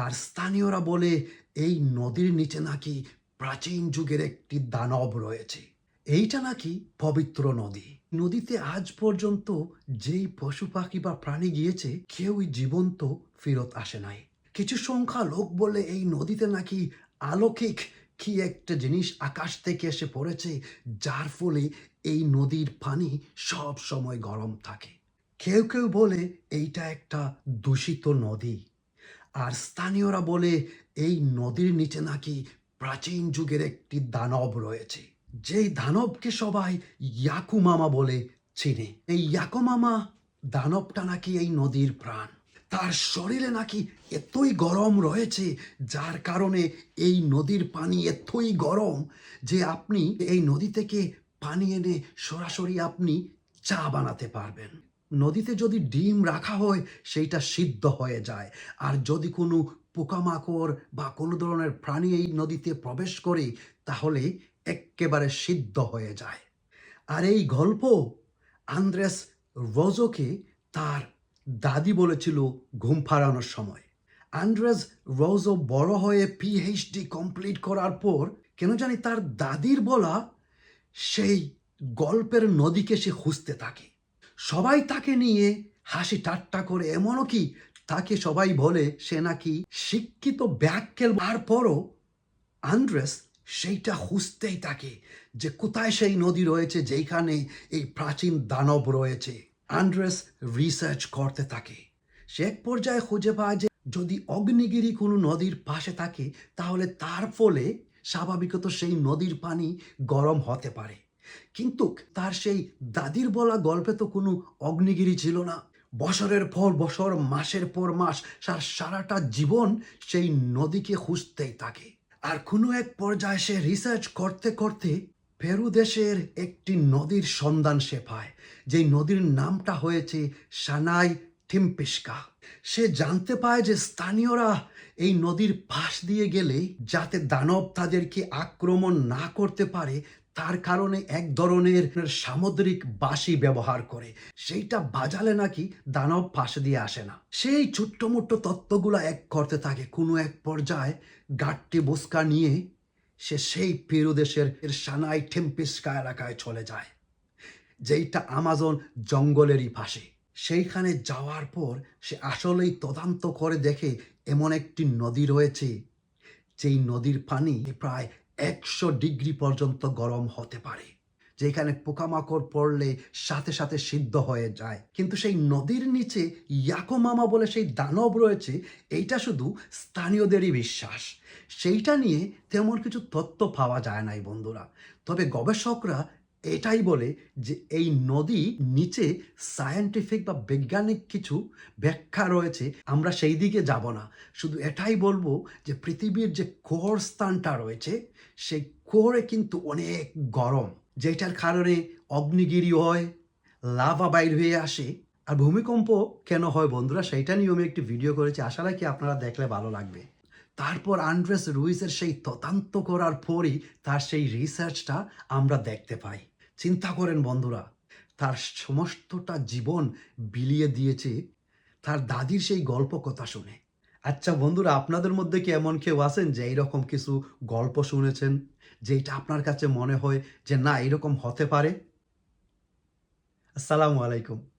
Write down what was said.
আর স্থানীয়রা বলে, এই নদীর নিচে নাকি প্রাচীন যুগের একটি দানব রয়েছে। এইটা নাকি পবিত্র নদী। নদীতে আজ পর্যন্ত যেই পশু পাখি বা প্রাণী গিয়েছে, কেউই জীবন্ত ফেরত আসে নাই। কিছু সংখ্যা লোক বলে, এই নদীতে নাকি আলৌকিক কি একটা জিনিস আকাশ থেকে এসে পড়েছে, যার ফলে এই নদীর পানি সব সময় গরম থাকে। কেউ কেউ বলে, এইটা একটা দূষিত নদী। আর স্থানীয়রা বলে, এই নদীর নিচে নাকি প্রাচীন যুগের একটি দানব রয়েছে। যেই দানবকে সবাই ইয়াকু মামা বলে চিনে। এই ইয়াকু মামা দানবটা নাকি এই নদীর প্রাণ। তার শরীরে নাকি এতই গরম রয়েছে, যার কারণে এই নদীর পানি এতই গরম যে আপনি এই নদী থেকে পানি এনে সরাসরি আপনি চা বানাতে পারবেন। নদীতে যদি ডিম রাখা হয়, সেইটা সিদ্ধ হয়ে যায়। আর যদি কোনো পোকামাকড় বা কোনো ধরনের প্রাণী এই নদীতে প্রবেশ করে, তাহলে একেবারে সিদ্ধ হয়ে যায়। আর এই গল্প আন্দ্রেস রোজোকে তার দাদি বলেছিল ঘুম ফারানোর সময়। আন্দ্রেস রোজো বড় হয়ে পিএইচডি কমপ্লিট করার পর, কেন জানি তার দাদির বলা সেই গল্পের নদীকে সে খুঁজতে থাকে। সবাই তাকে নিয়ে হাসি ঠাট্টা করে, এমনও কি? তাকে সবাই বলে সে নাকি শিক্ষিত ব্যাককেল তারপরও আন্দ্রেস সেইটা খুঁজতেই থাকে যে কোথায় সেই নদী রয়েছে যেখানে এই প্রাচীন দানব রয়েছে। আন্দ্রেস রিসার্চ করতে থাকে। সে এক পর্যায়ে খুঁজে পায় যে যদি অগ্নিগিরি কোনো নদীর পাশে থাকে, তাহলে তার ফলে স্বাভাবিকত সেই নদীর পানি গরম হতে পারে। কিন্তু তার সেই দাদির বলা গল্পে তো কোনো অগ্নিগিরি ছিল না। বছরের পর বছর, মাসের পর মাস তার সারাটা জীবন সেই নদীকে খুঁজতেই থাকে। আর কোনো এক পর্যায়ে সে রিসার্চ করতে করতে পেরু দেশের একটি নদীর সন্ধান সে পায়, যেই নদীর নামটা হয়েছে সানাই টিম্পিস্কা সে জানতে পায় যে স্থানীয়রা এই নদীর পাশ দিয়ে গেলে যাতে দানব তাদেরকে আক্রমণ না করতে পারে, তার কারণে এক ধরনের সামুদ্রিক বাঁশি ব্যবহার করে। সেইটা বাজালে নাকি দানব পাশে দিয়ে আসে না। সেই ছোট্ট মোট্ট তত্ত্বগুলো এক করতে থাকে। কোনো এক পর্যায়ে গাট্টি বোসকা নিয়ে সে সেই পেরু দেশের সানাই টেম্পিস্কা এলাকায় চলে যায়, যেইটা আমাজন জঙ্গলেরই পাশে। সেইখানে যাওয়ার পর সে আসলেই তদন্ত করে দেখে এমন একটি নদী রয়েছে, যেই নদীর পানি প্রায় একশো ডিগ্রি পর্যন্ত গরম হতে পারে, যেখানে পোকামাকড় পড়লে সাথে সাথে সিদ্ধ হয়ে যায়। কিন্তু সেই নদীর নিচে ইয়াকো মামা বলে সেই দানব রয়েছে, এইটা শুধু স্থানীয়দেরই বিশ্বাস। সেইটা নিয়ে তেমন কিছু তথ্য পাওয়া যায় নাই বন্ধুরা। তবে গবেষকরা এটাই বলে যে এই নদী নিচে সায়েন্টিফিক বা বৈজ্ঞানিক কিছু ব্যাখ্যা রয়েছে, আমরা সেই দিকে যাব না। শুধু এটাই বলব যে পৃথিবীর যে কোর স্থানটা রয়েছে, সেই কোরে কিন্তু অনেক গরম, যেটার কারণে অগ্নিগিরি হয়, লাভা বাইর হয়ে আসে। আর ভূমিকম্প কেন হয় বন্ধুরা, সেইটা নিয়ে আমি একটি ভিডিও করেছি, আশা রাখি আপনারা দেখলে ভালো লাগবে। তারপর আন্ড্রেস রুইসের সেই ততান্ত করার পরই তার সেই রিসার্চটা আমরা দেখতে পাই। চিন্তা করেন বন্ধুরা, তার সমস্তটা জীবন বিলিয়ে দিয়েছে তার দাদির সেই গল্প কথা শুনে। আচ্ছা বন্ধুরা, আপনাদের মধ্যে কি এমন কেউ আছেন যে এইরকম কিছু গল্প শুনেছেন যেটা আপনার কাছে মনে হয় যে না এরকম হতে পারে? আসসালামু আলাইকুম।